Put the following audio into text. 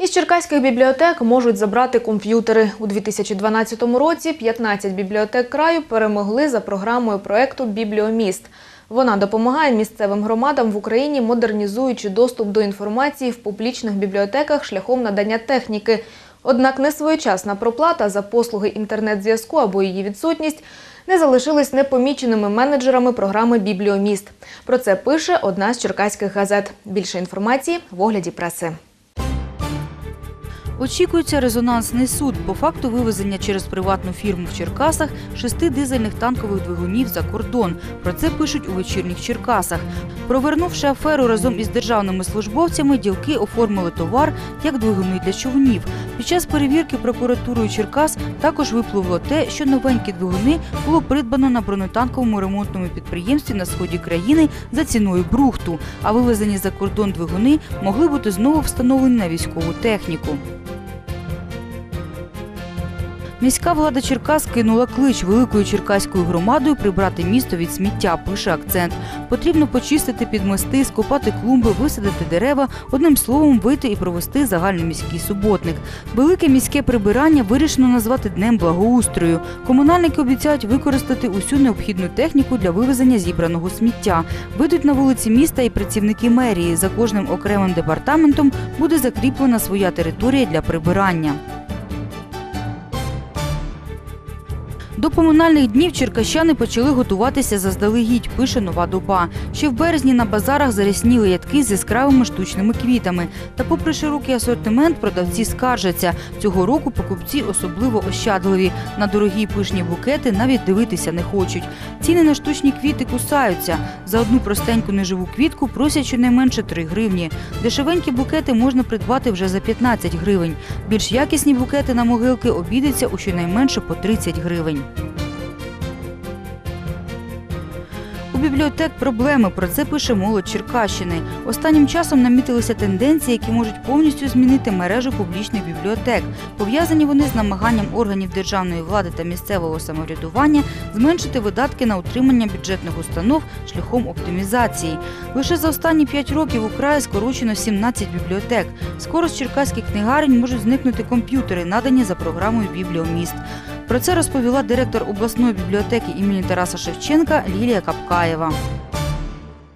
Із черкаських бібліотек можуть забрати комп'ютери. У 2012 році 15 бібліотек краю перемогли за програмою проекту Бібліоміст. Вона допомагає місцевим громадам в Україні, модернізуючи доступ до інформації в публічних бібліотеках шляхом надання техніки. Однак несвоєчасна проплата за послуги інтернет-зв'язку або її відсутність не залишились непоміченими менеджерами програми Бібліоміст. Про це пише одна з черкаських газет. Більше інформації в огляді преси. Очікується резонансний суд по факту вивезення через приватну фірму в Черкасах шести дизельних танкових двигунів за кордон. Про це пишуть у вечірніх Черкасах. Провернувши аферу разом із державними службовцями, ділки оформили товар як двигуни для човнів. Під час перевірки прокуратурою Черкас також випливло те, що новенькі двигуни було придбано на бронетанковому ремонтному підприємстві на сході країни за ціною брухту, а вивезені за кордон двигуни могли бути знову встановлені на військову техніку. Міська влада Черкас кинула клич великою черкаською громадою прибрати місто від сміття, пише акцент. Потрібно почистити підмости, скопати клумби, висадити дерева, одним словом вийти і провести загальноміський суботник. Велике міське прибирання вирішено назвати днем благоустрою. Комунальники обіцяють використати усю необхідну техніку для вивезення зібраного сміття. Вийдуть на вулиці міста і працівники мерії. За кожним окремим департаментом буде закріплена своя територія для прибирання. До поминальних днів черкащани почали готуватися заздалегідь, пише нова доба. Ще в березні на базарах зарясніли ядки з яскравими штучними квітами. Та, попри широкий асортимент, продавці скаржаться. Цього року покупці особливо ощадливі. На дорогі пишні букети навіть дивитися не хочуть. Ціни на штучні квіти кусаються. За одну простеньку неживу квітку просять щонайменше 3 гривні. Дешевенькі букети можна придбати вже за 15 гривень. Більш якісні букети на могилки обійдуться у щонайменше по 30 гривень. У бібліотек проблеми. Про це пише молодь Черкащини. Останнім часом намітилися тенденції, які можуть повністю змінити мережу публічних бібліотек. Пов'язані вони з намаганням органів державної влади та місцевого самоврядування зменшити видатки на утримання бюджетних установ шляхом оптимізації. Лише за останні п'ять років у краї скорочено 17 бібліотек. Скоро з черкаських книгарень можуть зникнути комп'ютери, надані за програмою Бібліоміст. Про це розповіла директор обласної бібліотеки імені Тараса Шевченка Лілія Капкаєва.